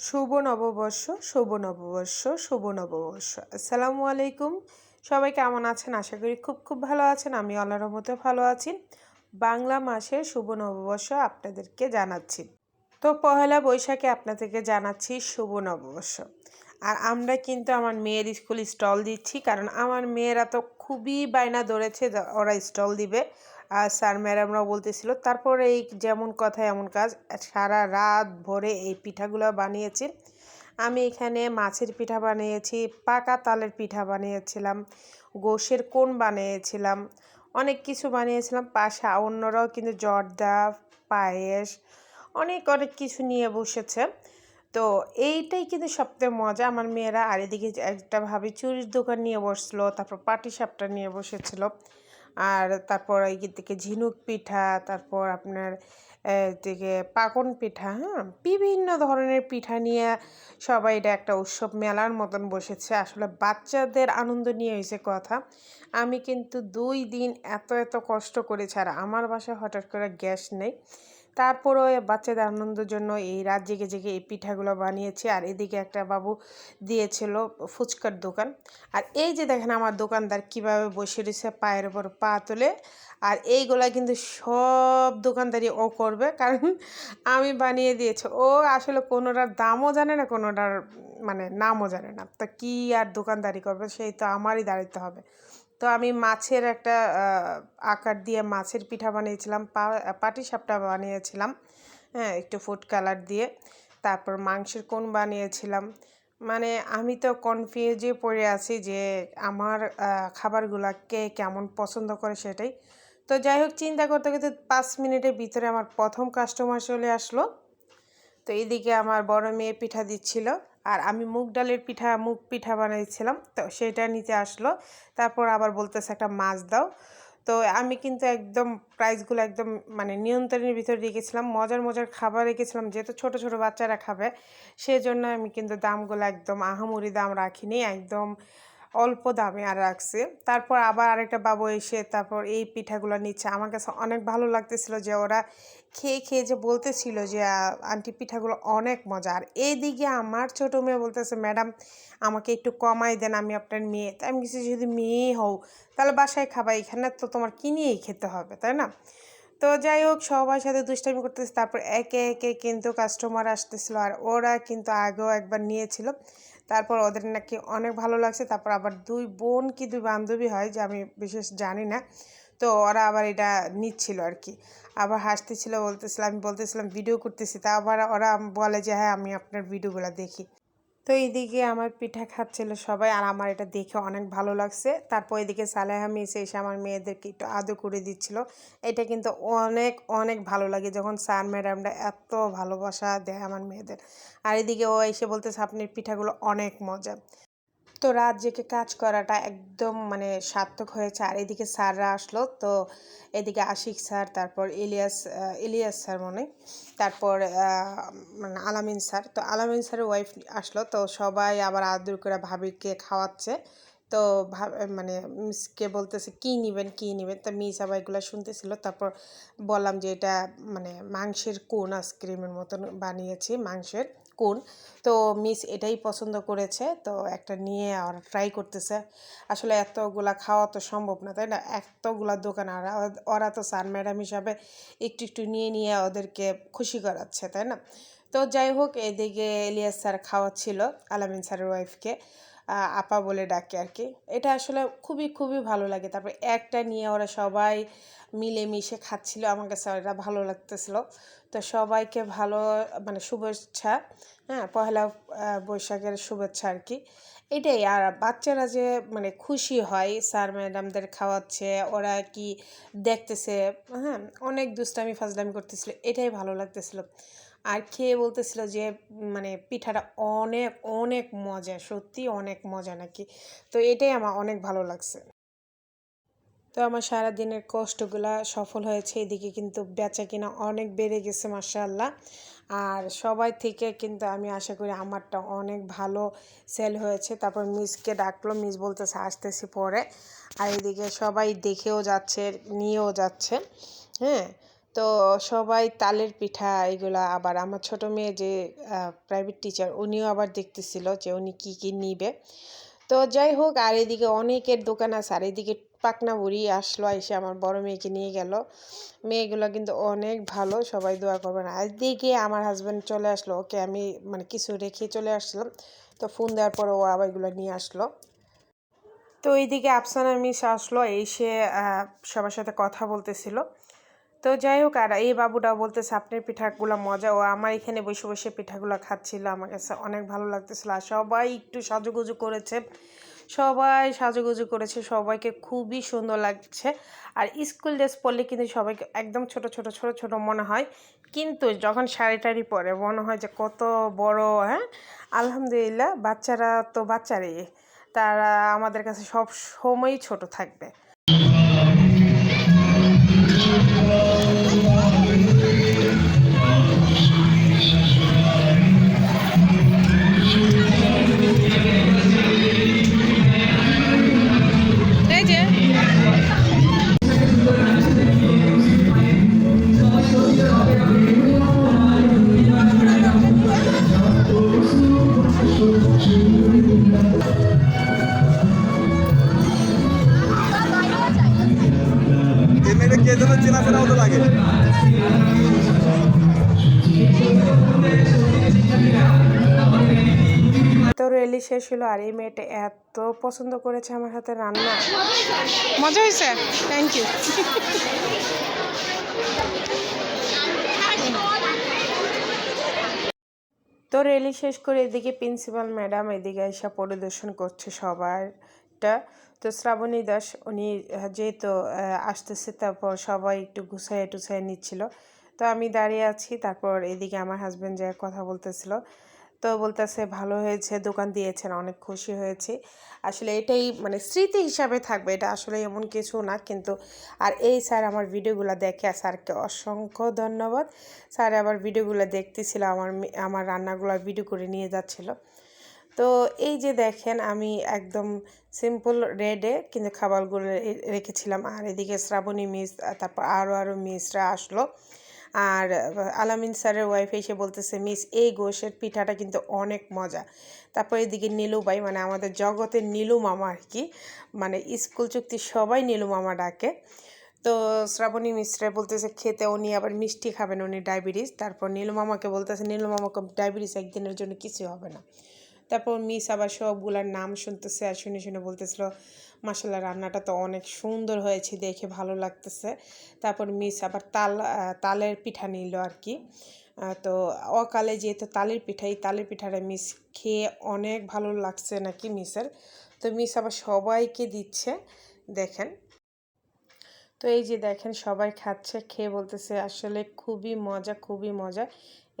শুভ নববর্ষ শুভ নববর্ষ শুভ নববর্ষ। আসসালামু আলাইকুম। সবাই কেমন আছেন? আশা করি খুব খুব ভালো আছেন। আমি আল্লাহর মতো ভালো আছি। বাংলা মাসের শুভ নববর্ষ আপনাদেরকে জানাচ্ছি। তো পহেলা বৈশাখে আপনাদেরকে জানাচ্ছি শুভ নববর্ষ। আর আমরা কিন্তু আমার মেয়ের স্কুল স্টল দিচ্ছি, কারণ আমার মেয়েরা তো খুবই বায়না ধরেছে ওরা স্টল দিবে। আর স্যার ম্যাডামরাও বলতেছিল, তারপরে এই যেমন কথা এমন কাজ, সারা রাত ভরে এই পিঠাগুলো বানিয়েছি। আমি এখানে মাছের পিঠা বানিয়েছি, পাকা তালের পিঠা বানিয়েছিলাম, গোশের কোন বানিয়েছিলাম, অনেক কিছু বানিয়েছিলাম, পাশে, অন্যরাও কিন্তু জর্দা, পায়েস, অনেক অনেক কিছু নিয়ে বসেছে। তো এইটাই কিন্তু সবথেকে মজা। আমার মেয়েরা আর এদিকে একটা ভাবে চুরির দোকান নিয়ে বসল, তারপর পাটি সাপটা নিয়ে বসেছিল। আর তারপর এই দিকে ঝিনুক পিঠা, তারপর আপনার দিকে পাকন পিঠা হ্যাঁ? বিভিন্ন ধরনের পিঠা নিয়ে সবাই এটা একটা উৎসব মেলার মতন বসেছে। আসলে বাচ্চাদের আনন্দ নিয়ে হয়েছে কথা। আমি কিন্তু দুই দিন এত এত কষ্ট করেছি, আর আমার বাসায় হঠাৎ করে গ্যাস নেই। তারপরও বাচ্চাদের আনন্দের জন্য এই রাত জেগে জেগে এই পিঠাগুলো বানিয়েছি। আর এদিকে একটা বাবু দিয়েছিল ফুচকার দোকান। আর এই যে দেখেন আমার দোকানদার কীভাবে বসে রয়েছে পায়ের ওপর পা তুলে। আর এইগুলা কিন্তু সব দোকানদারি ও করবে। কারণ আমি বানিয়ে দিয়েছি। ও আসলে কোনোটার দামও জানে না, কোনোটার মানে নামও জানে না। তা কী আর দোকানদারি করবে? সেই তো আমারই দাঁড়াতে হবে। তো আমি মাছের একটা আকার দিয়ে মাছের পিঠা বানিয়েছিলাম পাটি সাপটা বানিয়েছিলাম হ্যাঁ একটু ফুড কালার দিয়ে। তারপর মাংসের কোন বানিয়েছিলাম মানে আমি তো কনফিউজে পড়ে আছি যে আমার খাবারগুলা কে কেমন পছন্দ করে সেটাই। তো যাই হোক, চিন্তা করতে করতে পাঁচ মিনিটের ভিতরে আমার প্রথম কাস্টমার চলে আসলো। তো এইদিকে আমার বড় মেয়ে পিঠা দিচ্ছিল। আর আমি মুগ ডালের পিঠা, মুগ পিঠা বানাইছিলাম, তো সেটা নিচে আসলো। তারপর আবার বলতেছে একটা মাছ দাও। তো আমি কিন্তু একদম প্রাইসগুলো একদম মানে নিয়ন্ত্রণের ভিতরে রেখেছিলাম মজার মজার খাবার রেখেছিলাম, যেহেতু ছোট ছোট বাচ্চারা খাবে। সেজন্য আমি কিন্তু দামগুলো একদম আহামরি দাম রাখিনি, একদম অল্প দামে আর রাখছে। তারপর আবার আরেকটা বাবু এসে তারপর এই পিঠাগুলো নিচ্ছে। আমার কাছে অনেক ভালো লাগতেছিল যে ওরা খেয়ে খেয়ে যে বলতেছিল যে আন্টি পিঠাগুলো অনেক মজা। আর এইদিকে আমার ছোটো মেয়ে বলতেছে, ম্যাডাম, আমাকে একটু কমাই দেন, আমি আপনার মেয়ে। তাই আমি কিছু যদি মেয়ে হও, তাহলে বাসায় খাবা, এখানে তো তোমার কিনিয়েই খেতে হবে, তাই না? তো যাই হোক সবার সাথে দুষ্টামি করতেছে। তারপর একে একে কিন্তু কাস্টমার আসতেছিল, আর ওরা কিন্তু আগেও একবার নিয়েছিল। তারপর ওদের নাকি অনেক ভালো লাগছে। তারপর আবার দুই বোন কি দুই বান্ধবী হয় যে আমি বিশেষ জানি না। তো ওরা আবার এটা নিচ্ছিল আর কি। আবার হাসতেছিল, বলতেছিল, আমি বলতেছিলাম, ভিডিও করতেছি। তা আবার ওরা বলে যে হ্যাঁ আমি আপনার ভিডিওগুলো দেখি। তো এইদিকে আমার পিঠা খাচ্ছিল সবাই আর আমার এটা দেখে অনেক ভালো লাগছে। তারপর এদিকে সালেহা মিস এসে আমার মেয়েদেরকে একটু আদর করে দিচ্ছিল। এটা কিন্তু অনেক অনেক ভালো লাগে যখন স্যার ম্যাডামরা এত ভালোবাসা দেয় আমার মেয়েদের। আর এদিকে ও এসে বলতেছে, আপনার পিঠাগুলো অনেক মজা। তো রাত জেগে কাজ করাটা একদম মানে সার্থক হয়েছে। আর এদিকে স্যাররা আসলো, তো এদিকে আশিক স্যার, তারপর ইলিয়াস ইলিয়াস স্যার মনে, তারপর মানে আলামিন স্যার। তো আলামিন স্যারের ওয়াইফ আসলো, তো সবাই আবার আদর করে ভাবিকে খাওয়াচ্ছে। তো মানে মিসকে বলতেছে, কী নেবেন কী নেবেন? তো মিস আবার এগুলো শুনতেছিল। তারপর বললাম যে, এটা মানে মাংসের কোন আইসক্রিমের মতন বানিয়েছি, মাংসের কোন? তো মিস এটাই পছন্দ করেছে। তো একটা নিয়ে ওরা ট্রাই করতেছে। আসলে এতগুলা খাওয়া তো সম্ভব না, তাই না? এতগুলা দোকান আর ওরা তো স্যার, ম্যাডাম হিসাবে একটু একটু নিয়ে নিয়ে ওদেরকে খুশি করাচ্ছে, তাই না? তো যাই হোক, এদিকে এলিয়াস স্যার খাওয়াচ্ছিল আলামিন স্যারের ওয়াইফকে আপা বলে ডাকে আর কি। এটা আসলে খুবই খুবই ভালো লাগে। তারপর একটা নিয়ে ওরা সবাই মিলেমিশে খাচ্ছিল। আমার কাছে ভালো লাগতেছিল। তো সবাইকে ভালো মানে শুভেচ্ছা হ্যাঁ পহেলা বৈশাখের শুভেচ্ছা আর কি। এটাই, আর বাচ্চারা যে মানে খুশি হয়, স্যার ম্যাডামদের খাওয়াচ্ছে, ওরা কি দেখতেছে হ্যাঁ অনেক দুষ্টামি, ফাজলামি করতেছিল, এটাই ভালো লাগতেছিল। আর খেয়ে বলতেছিল যে মানে পিঠাটা অনেক অনেক মজা সত্যি অনেক মজা নাকি? তো এটাই আমার অনেক ভালো লাগছে। তো আমার সারাদিনের কষ্টগুলা সফল হয়েছে, এদিকে কিন্তু বেচা কিনা অনেক বেড়ে গেছে মার্শাল্লাহ আর সবাই থেকে কিন্তু আমি আশা করি আমারটা অনেক ভালো সেল হয়েছে। তারপর মিসকে ডাকলো, মিস বলতেছে, আসতেছি পরে। আর এদিকে সবাই দেখেও যাচ্ছে, নিয়েও যাচ্ছে হ্যাঁ? তো সবাই তালের পিঠা এগুলা আবার আমার ছোট মেয়ে যে প্রাইভেট টিচার উনিও আবার দেখতেছিল যে উনি কি কি নিবে। তো যাই হোক, আর এদিকে অনেকের দোকান আছে, আর এদিকে পাকনা বুড়ি আসলো, এসে আমার বড় মেয়েকে নিয়ে গেল। মেয়েগুলো কিন্তু অনেক ভালো, সবাই দোয়া করবেন। আর এদিকে আমার হাজব্যান্ড চলে আসলো, ওকে আমি মানে কিছু রেখে চলে আসলাম। তো ফোন দেওয়ার পরে ও আবার এগুলো নিয়ে আসলো। তো এইদিকে আফসানা মিস আসলো, এসে সবার সাথে কথা বলতেছিল। তো যাই হোক, আর এই বাবুটা বলতেছে, আপনার পিঠাগুলো মজা। ও আমার এখানে বসে বসে পিঠাগুলো খাচ্ছিল। আমার কাছে অনেক ভালো লাগতেছিল। আর সবাই একটু সাজুগুজু করেছে। সবাই সাজুগুজু করেছে। সবাইকে খুবই সুন্দর লাগছে। আর স্কুল ড্রেস পরলে কিন্তু সবাইকে একদম ছোট ছোট ছোট ছোট মনে হয়। কিন্তু যখন শাড়ি টাড়ি পরে মনে হয় যে কত বড় হ্যাঁ? আলহামদুলিল্লাহ, বাচ্চারা তো বাচ্চারই। তারা আমাদের কাছে সব সময়ই ছোট থাকবে। রেলি শেষ হলো আর এই মেয়েটা এত পছন্দ করেছে আমার হাতে রান্না। মজা হয়েছে? থ্যাংক ইউ তো রেলি শেষ করে এদিকে প্রিন্সিপাল ম্যাডাম এদিকে এসে পরিদর্শন করছে সবারটা। তো শ্রাবণী দাস উনি যেহেতু আসতেছে তারপর সবাই একটু গুছাইয়ে টুছাইয়ে নিচ্ছিল। তো আমি দাঁড়িয়ে আছি তারপর এদিকে আমার হাজব্যান্ড যে কথা বলতেছিল। তো বলতেছে, ভালো হয়েছে, দোকান দিয়েছেন, অনেক খুশি হয়েছি। আসলে এটাই মানে স্মৃতি হিসাবে থাকবে, এটা আসলে এমন কিছু না। কিন্তু আর এই স্যার আমার ভিডিওগুলো দেখে স্যারকে অসংখ্য ধন্যবাদ। স্যার আবার ভিডিওগুলো দেখতেছিল, আমার আমার রান্নাগুলো ভিডিও করে নিয়ে যাচ্ছিল। তো এই যে দেখেন, আমি একদম সিম্পল রেডে কিন্তু খাবারগুলো রেখেছিলাম। আর এদিকে শ্রাবণী মিস, তারপর আরও আরও মিসরা আসলো। আর আলামিন স্যারের ওয়াইফ এসে বলতেছে, মিস, এই গোশের পিঠাটা কিন্তু অনেক মজা। তারপর এদিকে নীলু ভাই মানে আমাদের জগতের নীলু মামা আর কি মানে স্কুল চুক্তি সবাই নীলু মামা ডাকে। তো শ্রাবণী মিশ্রা বলতেছে, খেতে উনি আবার মিষ্টি খাবেন, উনি ডায়াবেটিস। তারপর নীলু মামাকে বলতেছে, নীলু মামাকে ডায়াবেটিস একদিনের জন্য কিছু হবে না। তারপর মিস আবার সবগুলার নাম শুনতেছে আর শুনে শুনে বলতেছিল মাসাল্লাহ রান্নাটা তো অনেক সুন্দর হয়েছে, দেখে ভালো লাগতেছে। তারপর মিস আবার তাল তালের পিঠা নিল আর কি। তো অকালে যেহেতু তালের পিঠা, এই তালের পিঠাটা মিস খেয়ে অনেক ভালো লাগছে নাকি মিসের? তো মিস আবার সবাইকে দিচ্ছে, দেখেন। তো এই যে দেখেন, সবাই খাচ্ছে, খেয়ে বলতেছে, আসলে খুবই মজা খুবই মজা।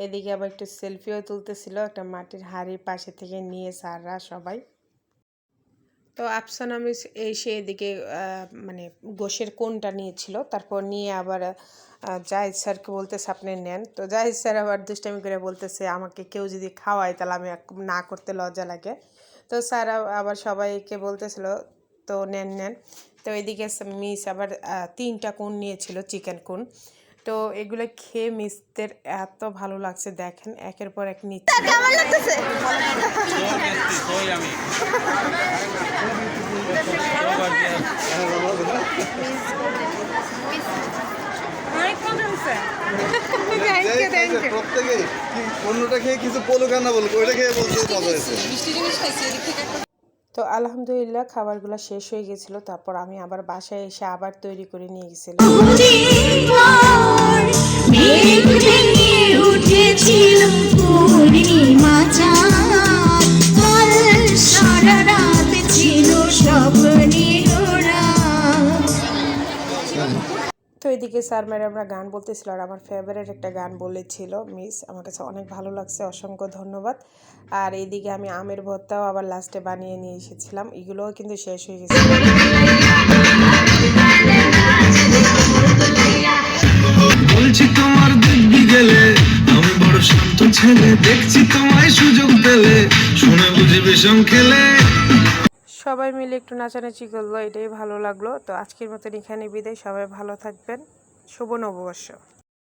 এদিকে আবার একটু সেলফিও তুলতেছিল, একটা মাটির হাড়ির পাশে থেকে নিয়ে স্যাররা সবাই। তো আফসানা মিস এসে এদিকে মানে গোশের কোনটা নিয়েছিল, তারপর নিয়ে আবার জাহিদ স্যারকে বলতেছে, আপনি নেন। তো জাহিদ স্যার আবার দুষ্টামি করে বলতেছে, আমাকে কেউ যদি খাওয়ায়, তাহলে আমি না করতে লজ্জা লাগে। তো স্যার আবার সবাইকে বলতেছিল, তো নেন নেন। তো এদিকে মিস আবার তিনটা কোন নিয়েছিল, চিকেন কোন। তো এগুলো খেয়ে মিসদের এত ভালো লাগছে দেখেন একের পর এক নিচ্ছে প্রত্যেকে অন্যটা খেয়ে কিছু বলো কেন বলব ওইটা খেয়ে বলতে মজা হয়েছে। তো আলহামদুলিল্লাহ খাবারগুলো শেষ হয়ে গেছিল, তারপর আমি আবার বাসায় এসে আবার তৈরি করে নিয়ে গেছিলাম। তো এদিকে স্যার ম্যাডামরা গান বলতেছিল, আর আমার ফেভারিট একটা গান বলেছিল, মিস, আমার কাছে অনেক ভালো লাগছে, অসংখ্য ধন্যবাদ। আর এইদিকে আমি আমের ভর্তাও আবার লাস্টে বানিয়ে নিয়ে এসেছিলাম। এগুলোও কিন্তু শেষ হয়ে গেছে। বলছি তোমার দিব্যি গেলে আমি বড় শান্ত ছেলে দেখছি তোমায় সুযোগ পেলে শুনে খেলে সবাই মিলে একটু নাচানাচি করল এটাই ভালো লাগল। তো আজকের মতন এখানে বিদায় সবাই ভালো থাকবেন। শুভ নববর্ষ।